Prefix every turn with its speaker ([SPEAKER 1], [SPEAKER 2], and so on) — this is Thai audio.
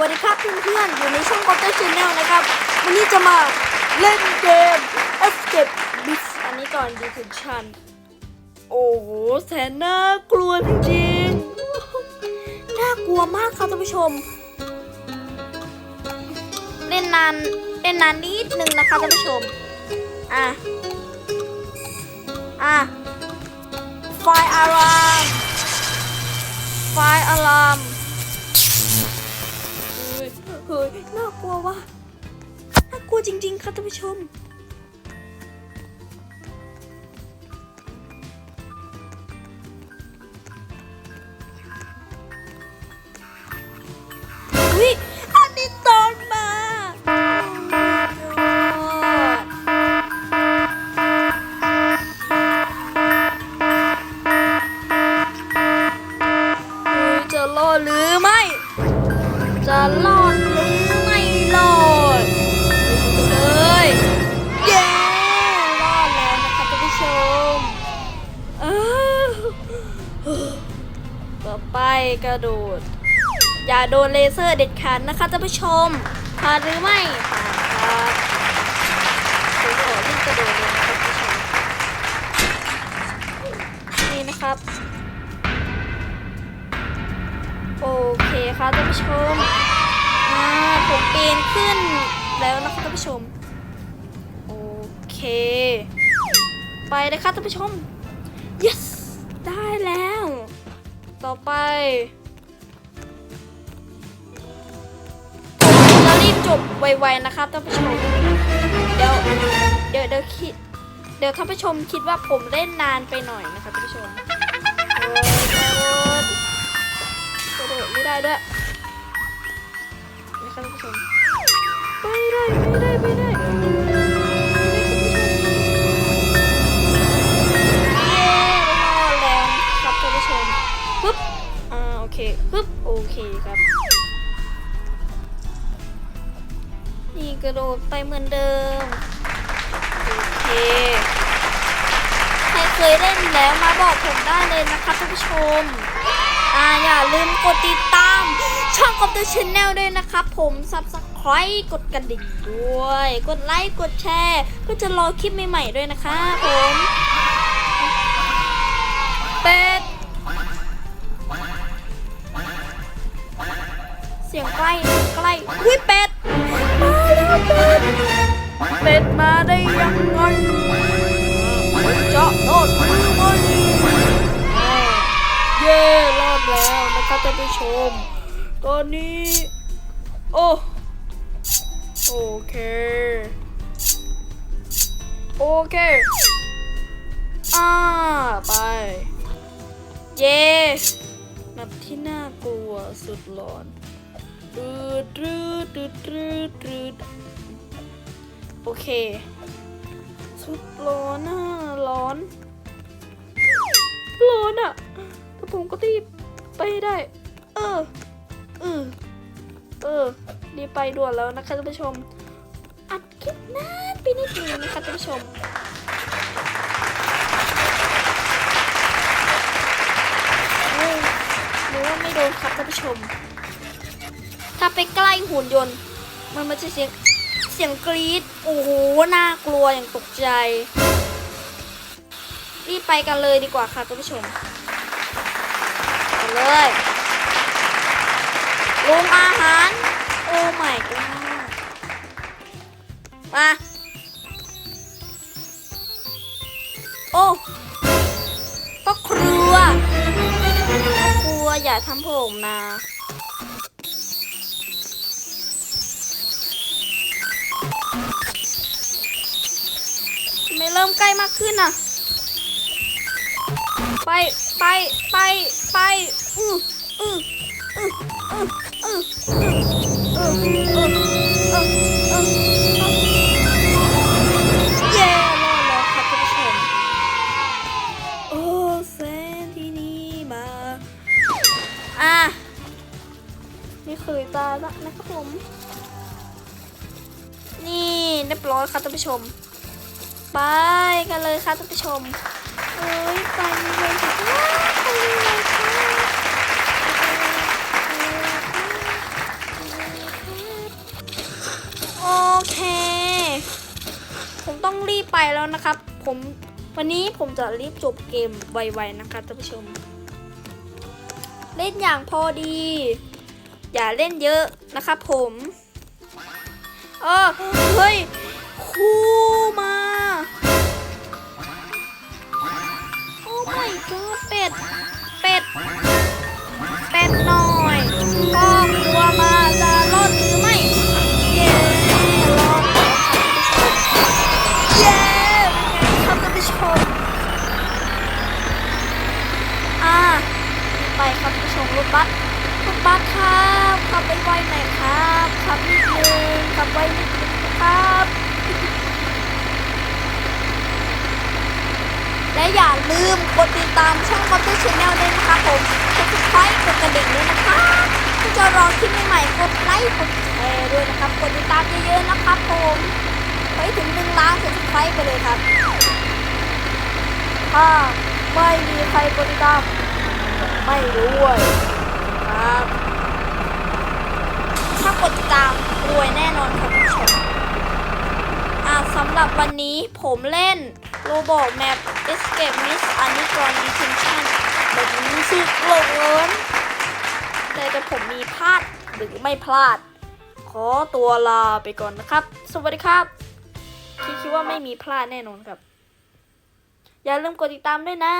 [SPEAKER 1] วัสดีครับเพื่อนๆ อยู่ในช่อง Counter Channel นะครับ วันนี้จะมาเล่นเกม Escape Bis อันนี้ก่อน Detention โอ้โหแสนน่ากลัวจริงๆ น่ากลัวมากครับท่านผู้ชม เล่นนานเล่นนานนิดนึงนะคะท่านผู้ชม อะ อะ จริง ๆ ค่ะท่านผู้ชม กระโดด อย่าโดนเลเซอร์เด็ดขาดนะคะท่านผู้ชมผ่านหรือไม่ผ่านครับผมขอรีบกระโดดเลยนะครับท่านผู้ชมนี่นะครับ โอเคค่ะท่านผู้ชมอ่าผมปีนขึ้นแล้วนะคะท่านผู้ชม โอเค ไปเลยค่ะท่านผู้ชม ต่อไปผมจะรีบจบไวๆนะครับท่านผู้ชม เดี๋ยวเดี๋ยวเดี๋ยวคิดเดี๋ยวท่านผู้ชมคิดว่าผมเล่นนานไปหน่อยนะคะท่านผู้ชมโอ้ยกระโดดไม่ได้ด้วยนะคะท่านผู้ชมไม่ได้ไม่ได้ไม่ได้ นี่กระโดดไปเหมือนเดิม โอเค ใครเคยเล่นแล้วมาบอกผมได้เลยนะคะท่านผู้ชม อ่าอย่าลืมกดติดตาม ช่องกับตัวชแนลด้วยนะครับผม subscribe กดกระดิ่งด้วย กดไลค์กดแชร์เพื่อจะรอคลิปใหม่ๆด้วยนะคะผมเป็ดเสียงใกล้ใกล้อุ้ยเป็ด เป็ดเป็ดมาได้ยังไงเจาะรอดหรือไม่เย้รอดแล้วนะครับท่านผู้ชม ตอนนี้ โอ้โอเค โอเค อ่า ไป เย้นับที่น่ากลัวสุดหลอนตืดตืดตืดตืดตืด โอเค สุดร้อนอะร้อน ร้อนอะแต่ผมก็รีบไปได้ เออ เออ เออ รีบไปด่วนแล้วนะคะท่านผู้ชม อัดคลิปนานไปนิดนึงนะคะท่านผู้ชมเฮ้ว่าไม่โดนครับท่านผู้ชม ถ้าไปใกล้หุ่นยนต์ มันมันจะเสียง เสียงกรี๊ดโอ้โห น่ากลัวอย่างตกใจ รีบไปกันเลยดีกว่าค่ะท่านผู้ชมไปเลยโรงอาหาร โอ้ไม่ก็มาโอ้ก็ครัว ครัวอย่าทำผมนะ เริ่มใกล้มากขึ้นอะ ไปไปไปไปอืออืออืออืออืออืออืออืออืออือเย้รอดแล้วครับท่านผู้ชมโอ้แสนที่นี่มาอะนี่คือตาละนะครับผมนี่เรียบร้อยครับท่านผู้ชม ไปกันเลยค่ะท่านผู้ชมเอ้ยไปเลยค่ะไปเลยค่ะโอเค ผมต้องรีบไปแล้วนะครับ ผมวันนี้ผมจะรีบจบเกมไวๆนะคะท่านผู้ชม เล่นอย่างพอดี อย่าเล่นเยอะนะครับผมเออเฮ้ยคู่มา โอ้ my god เป็ด เป็ด เป็ดหน่อยพ่อครัวมาจะรอดหรือไม่ เย้รอดแล้วครับท่านผู้ชมเย้ครับท่านผู้ชมอ่าไปครับท่านผู้ชมรถบัสรถบัสครับขับไปไวหน่อยครับขับนิดนึงขับไวนิดนึงครับ และ อย่าลืมกดติดตามช่องคอมเตอร์ชแนลด้วยนะคะผมกดติดไลค์กดกระดิ่งด้วยนะคะถ้าจะรอคลิปใหม่ๆกดไลค์กดแชร์ด้วยนะครับกดติดตามเยอะๆนะครับผมไปถึงหนึ่งล้านกดติดไลค์ไปเลยครับถ้าไม่มีใครกดติดตามไม่รู้วยครับถ้ากดติดตามรวยแน่นอนครับคุณผู้ชมอ่าสำหรับวันนี้ผมเล่น โรบอ t แมป Escape Miss a n i g r o n Detention แบบนี้สุดเลินแต่จะผมมีพลาดหรือไม่พลาด ขอตัวลาไปก่อนนะครับ สวัสดีครับคิดคิดว่าไม่มีพลาดแน่นอนครับ อย่าลืมกดติดตามด้วยนะ